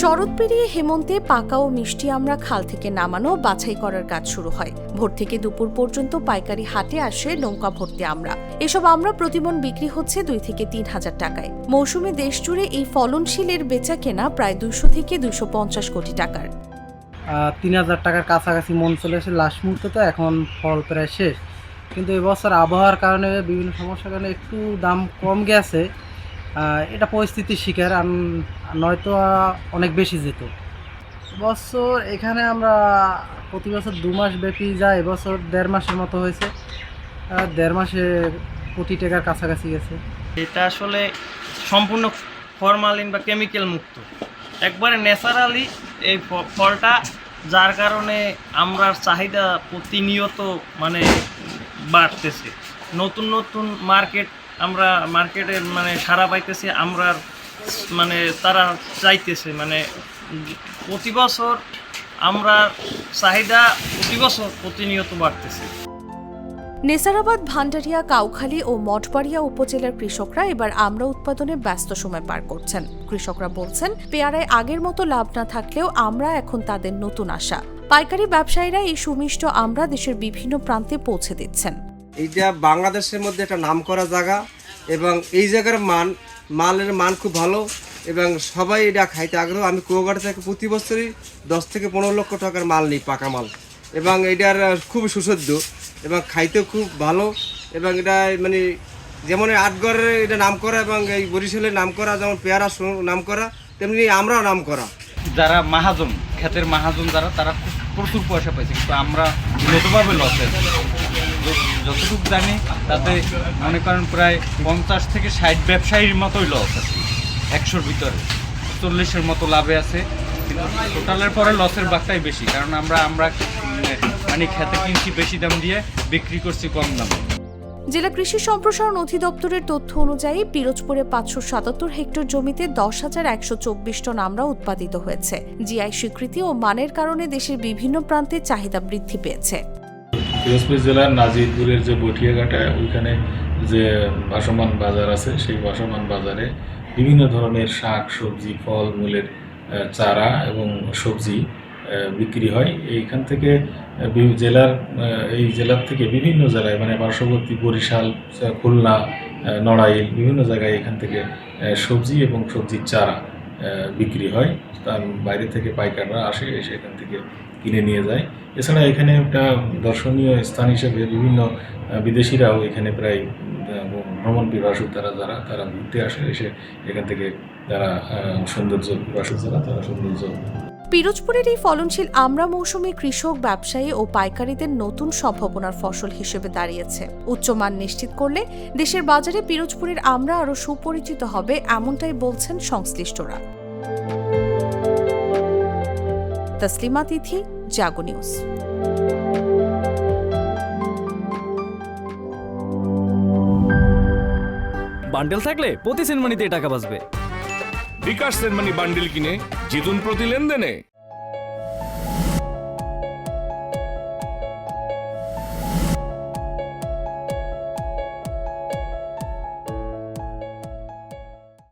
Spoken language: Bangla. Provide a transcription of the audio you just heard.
শরৎ পেরিয়ে হেমন্তে পাকা ও মিষ্টি আমরা খাল থেকে নামানো বাছাই করার কাজ শুরু হয়। ভোর থেকে দুপুর পর্যন্ত পাইকারি হাটে আসে নৌকা ভর্তি আমরা। এসব আমরা প্রতিমন বিক্রি হচ্ছে দুই থেকে তিন হাজার টাকায়। মৌসুমে দেশ জুড়ে এই ফলনশীলের বেচা কেনা প্রায় দুশো থেকে দুশো পঞ্চাশ কোটি টাকার। তিন হাজার টাকার কাছাকাছি মন চলে এসে লাস্ট মুহূর্তে তো এখন ফল প্রায় শেষ। কিন্তু এবছর আবহাওয়ার কারণে বিভিন্ন সমস্যার কারণে একটু দাম কম গেছে। এটা পরিস্থিতির শিকার নয়তো অনেক বেশি যেত। বছর এখানে আমরা প্রতি বছর দু মাস ব্যাপী যায়, এবছর দেড় মাসের মতো হয়েছে। দেড় মাসে কোটি টাকার কাছাকাছি গেছে। এটা আসলে সম্পূর্ণ ফরমালিন বা কেমিক্যাল মুক্ত। একবারে ন্যাচারালি এই ফলটা, যার কারণে আমরা চাহিদা প্রতিনিয়ত মানে বাড়তেছে। নতুন নতুন মার্কেট আমরা মার্কেটে মানে সারা পাইতেছি আমরা মানে তারা চাইতেছে মানে প্রতি বছর আমরা চাহিদা প্রতি বছর প্রতিনিয়ত বাড়তেছে। নেসারাবাদ ভান্ডারিয়া কাউখালী ও মঠবাড়িয়া উপজেলার কৃষকরা এবার আমরা উৎপাদনে ব্যস্ত সময় পার করছেন। কৃষকরা বলছেন পেয়ারায় আগের মতো লাভ না থাকলেও আমরা এখন তাদের নতুন আশা। পাইকারি ব্যবসায়ীরা এই সুমিষ্ট আমরা দেশের বিভিন্ন প্রান্তে পৌঁছে দিচ্ছেন। এইটা বাংলাদেশের মধ্যে একটা নাম করা জায়গা। এবং এই জায়গার মান, মালের মান খুব ভালো এবং সবাই এটা খাইতে আগ্রহ। আমি কুয়াকাটা থেকে প্রতি বছরই দশ থেকে পনেরো লক্ষ টাকার মাল নিই, পাকা মাল। এবং এটার খুব সুসদ্য এবং খাইতেও খুব ভালো এবং এটা মানে যেমন আটগড়ের এটা নাম করা এবং এই বরিশালের নাম করা যেমন পেয়ারা নাম করা তেমনি আমরাও নাম করা যারা মাহাজন, ক্ষেতের মাহাজন যারা, তারা প্রচুর পয়সা পাইছে, কিন্তু আমরা নতুনভাবে লসে যতটুকু জানি তাতে মনে করেন প্রায় পঞ্চাশ থেকে ষাট ব্যবসায়ীর মতোই লস আছে একশোর ভিতরে। চল্লিশের মতো লাভে আছে কিন্তু টোটালের পরে লসের বাগটাই বেশি কারণ আমরা আমরা উম, মানে খেতে কিনছি বেশি দাম দিয়ে বিক্রি করছি কম দামে। জেলা কৃষি সম্প্রসারণ অধিদপ্তরের তথ্য অনুযায়ী পিরোজপুরে পাঁচশো সাতাত্তর হেক্টর জমিতে দশ হাজার একশো চব্বিশ টন আমড়া উৎপাদিত হয়েছে। জিআই স্বীকৃতি ও মানের কারণে দেশের বিভিন্ন প্রান্তে চাহিদা বৃদ্ধি পেয়েছে। পিরোজপুর জেলার নাজিরপুরের যে বটিয়াঘাটা, ওইখানে যে ভাসমান বাজার আছে, সেই ভাসমান বাজারে বিভিন্ন ধরনের শাক, সবজি, ফল, মূলের চারা এবং সবজি বিক্রি হয়। এইখান থেকে জেলার এই জেলার থেকে বিভিন্ন জায়গায় মানে পার্শ্ববর্তী বরিশাল খুলনা নড়াইল, বিভিন্ন জায়গায় এখান থেকে সবজি এবং সবজির চারা বিক্রি হয়। তার বাইরে থেকে পাইকাররা আসে, এসে এখান থেকে কিনে নিয়ে যায়। এছাড়া এখানে একটা দর্শনীয় স্থান হিসেবে বিভিন্ন বিদেশিরাও এখানে প্রায় ভ্রমণ পিপাসু তারা যারা, তারা ঘুরতে আসে, এসে এখান থেকে যারা সৌন্দর্য পিপাসু যারা, তারা সৌন্দর্য পিরোজপুরের এই ফলনশীল আমড়া মৌসুমে কৃষক, ব্যবসায়ী ও পাইকারীদের নতুন সম্ভাবনার ফসল হিসেবে দাঁড়িয়েছে। উচ্চমান নিশ্চিত করলে দেশের বাজারে পিরোজপুরের আমড়া আরও সুপরিচিত হবে, এমনটাই বলছেন সংশ্লিষ্টরা। তসলিমা তিথি জাগো নিউজ। বান্ডেল থাকলে প্রতি সেনমানিতে টাকা বাঁচবে। বিকাশ সেনমানি বান্ডেল কিনে জিতুন প্রতি লেনদেনে।